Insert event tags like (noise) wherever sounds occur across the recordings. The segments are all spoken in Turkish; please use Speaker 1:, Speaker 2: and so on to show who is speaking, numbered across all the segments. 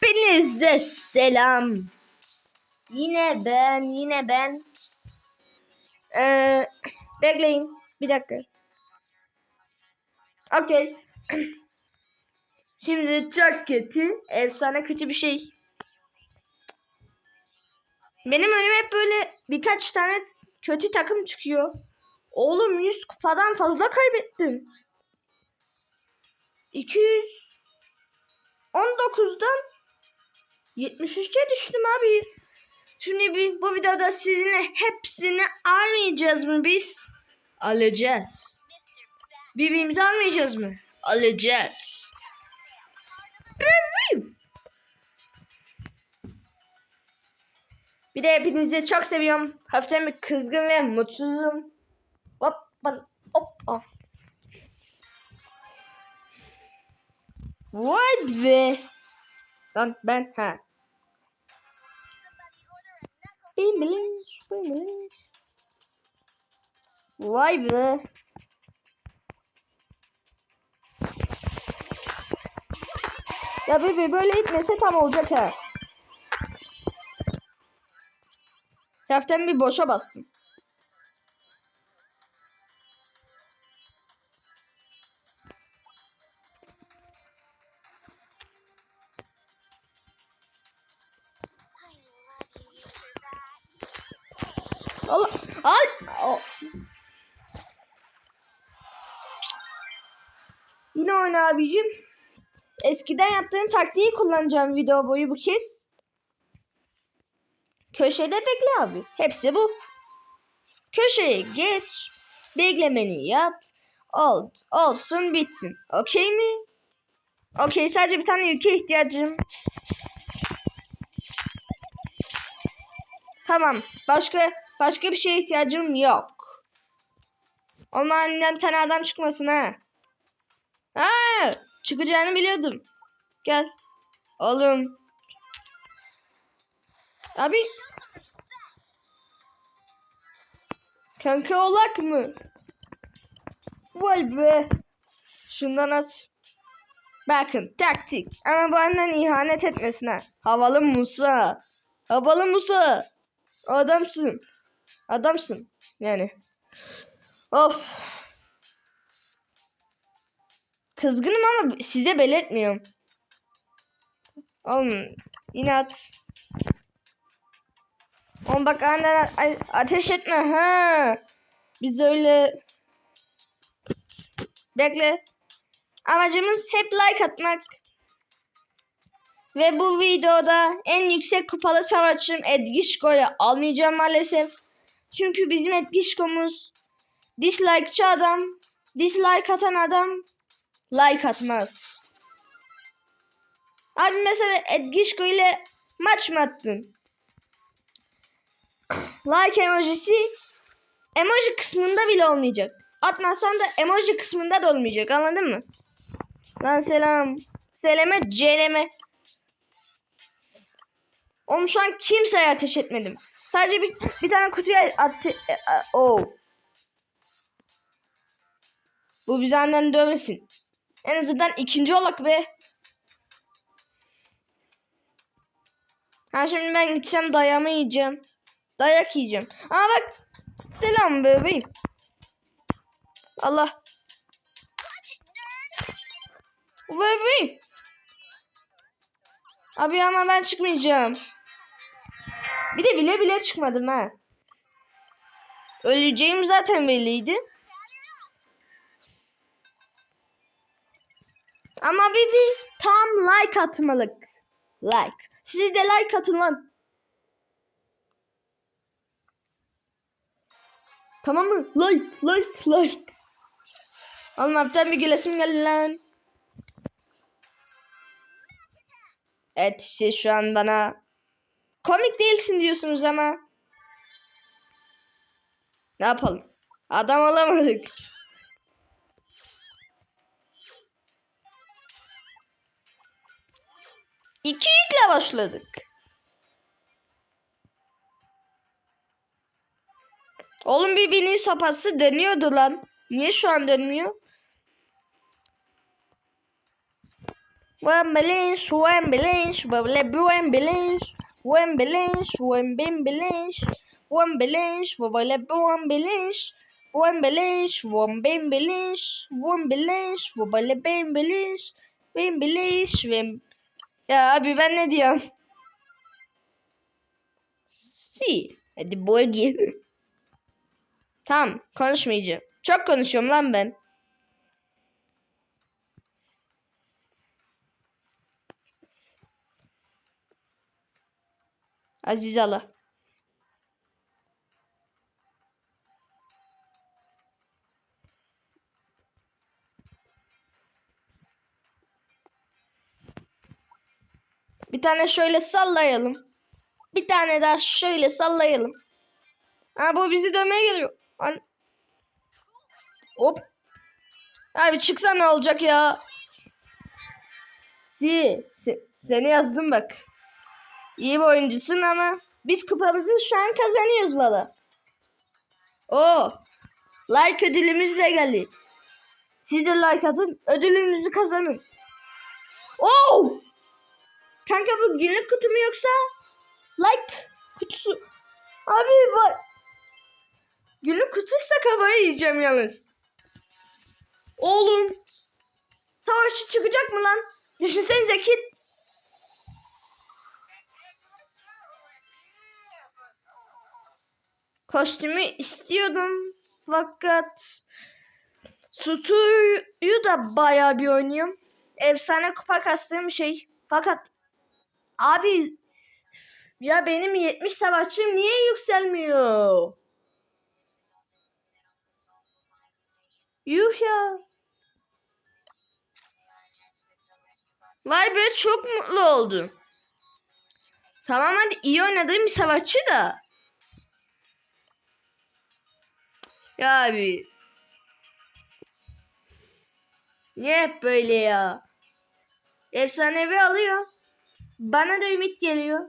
Speaker 1: Hepinize selam. Yine ben, yine ben. Ee, bekleyin. Bir dakika. Okey. Şimdi çok kötü, efsane kötü bir şey. Benim önüme hep böyle birkaç tane kötü takım çıkıyor. Oğlum 100 kupadan fazla kaybettim. 219'dan 73'e düştüm abi. Şimdi bir bu videoda sizinle hepsini almayacağız mı biz? Alacağız. Birbirimizi almayacağız mı? Alacağız. Bir de hepinizi çok seviyorum. Hafiften kızgın ve mutsuzum. Hop, ban- hop, ah. Vay be. Lan ben ha. Bimbeliş, bimbeliş. Vay be. Ya bebe böyle gitmese tam olacak ha. Hafiften bir boşa bastım. Allah ay o- Yine oyna abicim. Eskiden yaptığım taktiği kullanacağım video boyu bu kez. Köşede bekle abi. Hepsi bu. Köşeye geç. Beklemeni yap. Ol, olsun bitsin. Okey mi? Okey sadece bir tane ülke ihtiyacım. Tamam. Başka başka bir şeye ihtiyacım yok. Ama bir tane adam çıkmasın ha. Ha, çıkacağını biliyordum. Gel. Oğlum. Abi. Kanka olak mı? Vay be. Şundan at. Bakın taktik. Ama bu annen ihanet etmesin ha. Havalı Musa. Havalı Musa. Adamsın. Adamsın. Yani. Of. Kızgınım ama size belirtmiyorum. Oğlum yine at. Oğlum bak annen ateş etme ha. Biz öyle bekle. Amacımız hep like atmak. Ve bu videoda en yüksek kupalı savaşçım Edgişko'yu almayacağım maalesef. Çünkü bizim Edgişko'muz dislikeçı adam, dislike atan adam like atmaz. Abi mesela Edgişko ile maç mı attın? like emojisi emoji kısmında bile olmayacak. Atmazsan da emoji kısmında da olmayacak anladın mı? Lan selam. Seleme celeme. Oğlum şu an kimseye ateş etmedim. Sadece bir, bir tane kutuya attı. E, a- oh. Bu bizi annen dövmesin. En azından ikinci olak be. Ha şimdi ben gideceğim dayamı yiyeceğim. Dayak yiyeceğim. Aa bak. Selam bebeğim. Allah. Bebeğim. Abi ama ben çıkmayacağım. Bir de bile bile çıkmadım ha. Öleceğim zaten belliydi. Ama bir, bir tam like atmalık. Like. Siz de like atın lan. Tamam mı? Like, like, like. Oğlum hafiften bir gülesim geldi lan. Evet siz şu an bana komik değilsin diyorsunuz ama. Ne yapalım? Adam olamadık. İki yükle başladık. Oğlum birbirinin sopası dönüyordu lan. Niye şu an dönmüyor? Wembelins, Wembelins, Wembelins, Wembelins, Wembelins, Wembelins, Wembelins, Wembelins, Wembelins, Wembelins, Wembelins, Wembelins, Wem... Ya abi ben ne diyorum? Si. Hadi boy Tamam konuşmayacağım. Çok konuşuyorum lan ben. Aziz Allah. Bir tane şöyle sallayalım. Bir tane daha şöyle sallayalım. Ha bu bizi dövmeye geliyor. An Hop. Abi çıksa ne olacak ya? Si, se- seni yazdım bak. İyi bir oyuncusun ama biz kupamızı şu an kazanıyoruz valla. Oo. Like ödülümüz de geldi. Siz de like atın, ödülünüzü kazanın. Oo! Kanka bu günlük kutu mu yoksa like kutusu? Abi bak. Günlük kutuysa kafayı yiyeceğim yalnız. Oğlum. Savaşçı çıkacak mı lan? Düşünsenize kit. Kostümü istiyordum. Fakat Sutu'yu da bayağı bir oynuyorum. Efsane kupa kastığım şey. Fakat abi ya benim 70 savaşçım niye yükselmiyor? Yuh ya. Vay be çok mutlu oldum. Tamam hadi iyi oynadığım bir savaşçı da. Ya abi. Niye hep böyle ya? Efsanevi alıyor. Bana da ümit geliyor.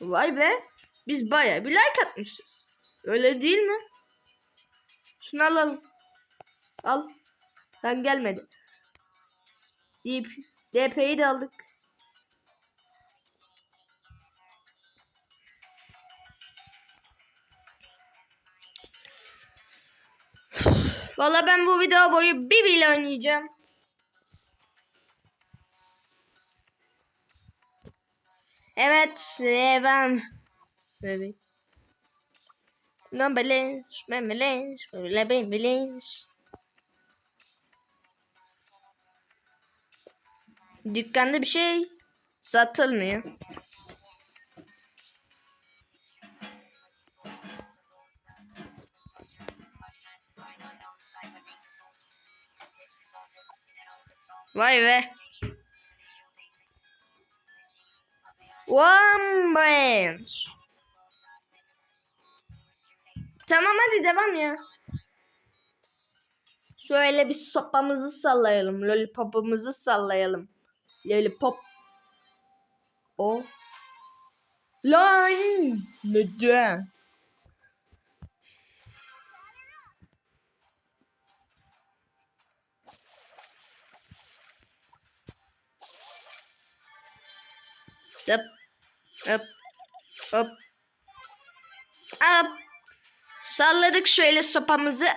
Speaker 1: Vay be. Biz baya bir like atmışız. Öyle değil mi? Şunu alalım. Al. Ben gelmedi. DP, DP'yi de aldık. Valla ben bu video boyu Bibi ile oynayacağım. Evet, ben bebek. Membelens, membelens, membelens. Dükkanda bir şey satılmıyor. Vay be. One branch. Tamam hadi devam ya. Şöyle bir sopamızı sallayalım. Lollipop'umuzu sallayalım. Lollipop. O. Line. Neden? Hop. Hop. Hop. Hop. Salladık şöyle sopamızı.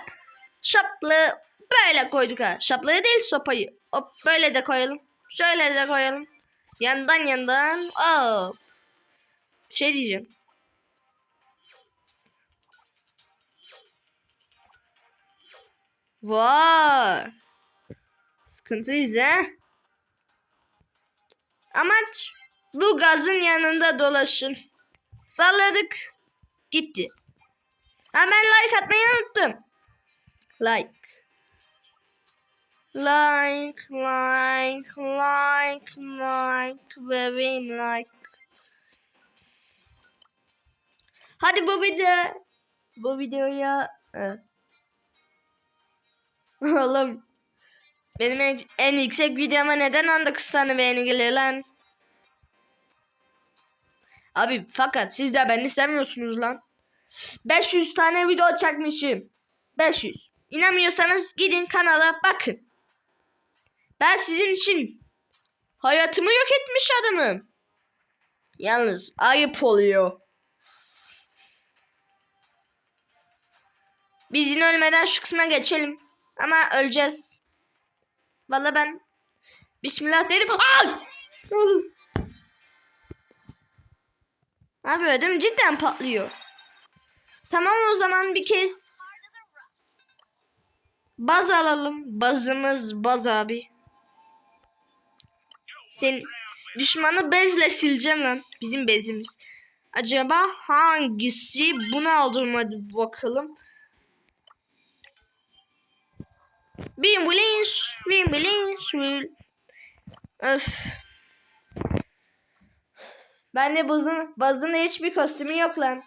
Speaker 1: Şaplı böyle koyduk ha. Şaplığı değil sopayı. Hop böyle de koyalım. Şöyle de koyalım. Yandan yandan. Hop. Şey diyeceğim. Vay. Sıkıntıyız ha. Amaç bu gazın yanında dolaşın. Salladık. Gitti. Hemen like atmayı unuttum. Like. Like, like, like, like, bebeğim like. Hadi bu video, bu videoya, evet. (laughs) Oğlum, benim en, en yüksek videoma neden 19 tane beğeni geliyor lan? Abi fakat siz de beni istemiyorsunuz lan. 500 tane video çekmişim. 500. İnanmıyorsanız gidin kanala bakın. Ben sizin için hayatımı yok etmiş adamım. Yalnız ayıp oluyor. Biz yine ölmeden şu kısma geçelim. Ama öleceğiz. Vallahi ben Bismillah dedim. Al! Abi ödüm cidden patlıyor. Tamam o zaman bir kez baz alalım. Bazımız baz abi. Sen düşmanı bezle sileceğim lan. Bizim bezimiz. Acaba hangisi? Bunu aldım bakalım. Bin bilinç, bin bilinç, bin... Öf. Bende bazın, hiçbir kostümü yok lan.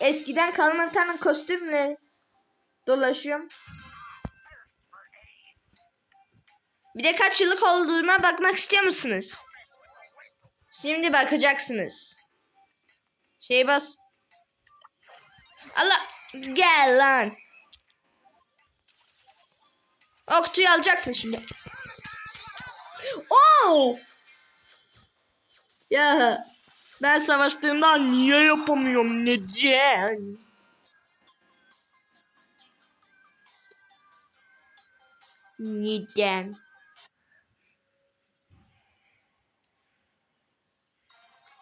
Speaker 1: Eskiden kalma bir kostümle dolaşıyorum. Bir de kaç yıllık olduğuma bakmak istiyor musunuz? Şimdi bakacaksınız. Şey bas. Allah gel lan. Oktuyu alacaksın şimdi. Oo! Ya ben savaştığımda niye yapamıyorum neden? Neden?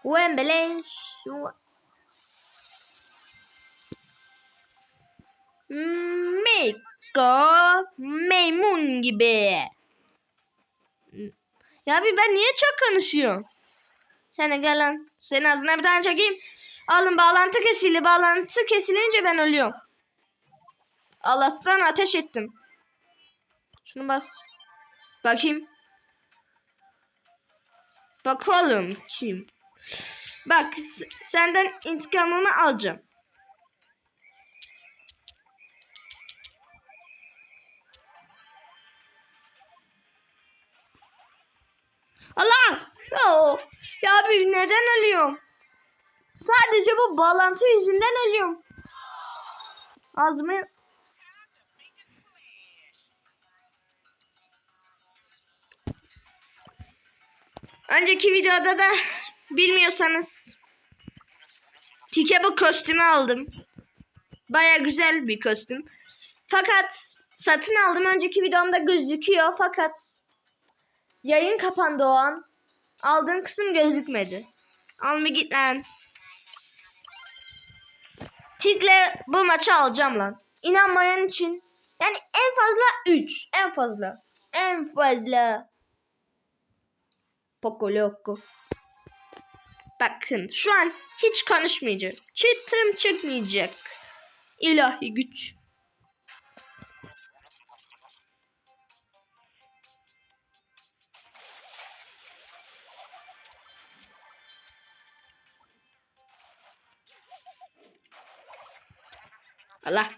Speaker 1: Wembley. Meko maymun gibi. Ya abi ben niye çok konuşuyorum? De gel lan. Senin ağzına bir tane çekeyim. Alın bağlantı kesildi. Bağlantı kesilince ben ölüyorum. Allah'tan ateş ettim. Şunu bas. Bakayım. Bakalım kim? Bak senden intikamımı alacağım. Allah! Oh! Ya abi neden ölüyorum? Sadece bu bağlantı yüzünden ölüyorum. Ağzımı... Önceki videoda da bilmiyorsanız Tike bu kostümü aldım. Baya güzel bir kostüm. Fakat satın aldım. Önceki videomda gözüküyor. Fakat yayın kapandı o an. Aldığım kısım gözükmedi. Alma git lan. Tig'le bu maçı alacağım lan. İnanmayan için. Yani en fazla 3. En fazla. En fazla. Poco loco. Bakın şu an hiç konuşmayacağım. Çıtım çıkmayacak. İlahi güç. Allah.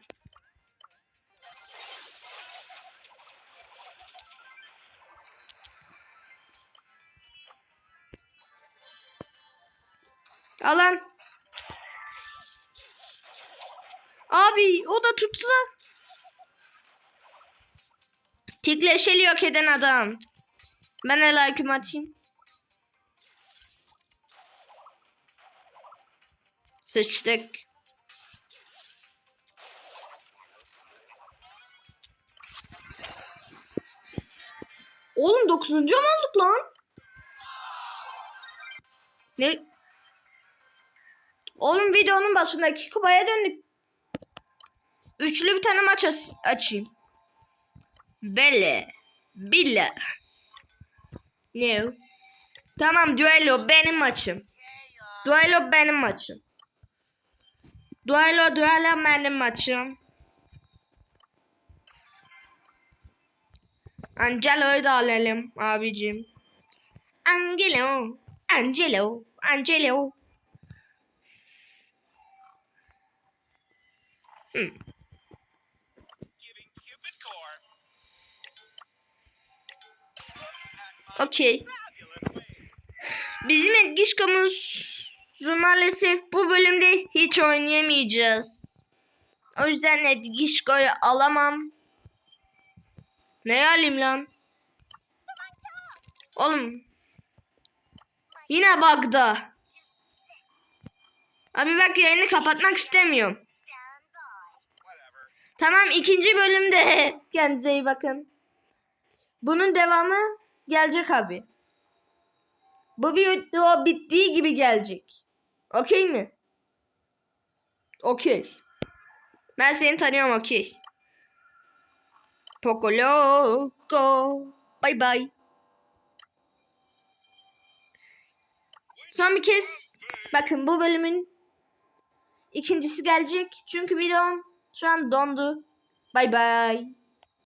Speaker 1: Alan. Abi o da tutsa. Tikleşeli yok eden adam. Ben de like'ımı atayım. Sıçtık. Oğlum 9. mu olduk lan? Ne? Oğlum videonun başındaki kupaya döndük. Üçlü bir tane maç aç- açayım. Bele. Billa. Ne? Tamam duello benim maçım. Duello benim maçım. Duello duello benim maçım. Angelo'yu da alalım abicim. Angelo. Angelo. Angelo. Hmm. Okey. Bizim Edgişkomuz maalesef bu bölümde hiç oynayamayacağız. O yüzden Edgişko'yu alamam. Ne alayım lan? Oğlum. Yine bug'da. Abi bak yayını kapatmak istemiyorum. Tamam ikinci bölümde (laughs) kendinize iyi bakın. Bunun devamı gelecek abi. Bu video bittiği gibi gelecek. Okey mi? Okey. Ben seni tanıyorum okey. Poco Loco. Bye bye. Son bir kez bakın bu bölümün ikincisi gelecek. Çünkü videom şu an dondu. Bye bye.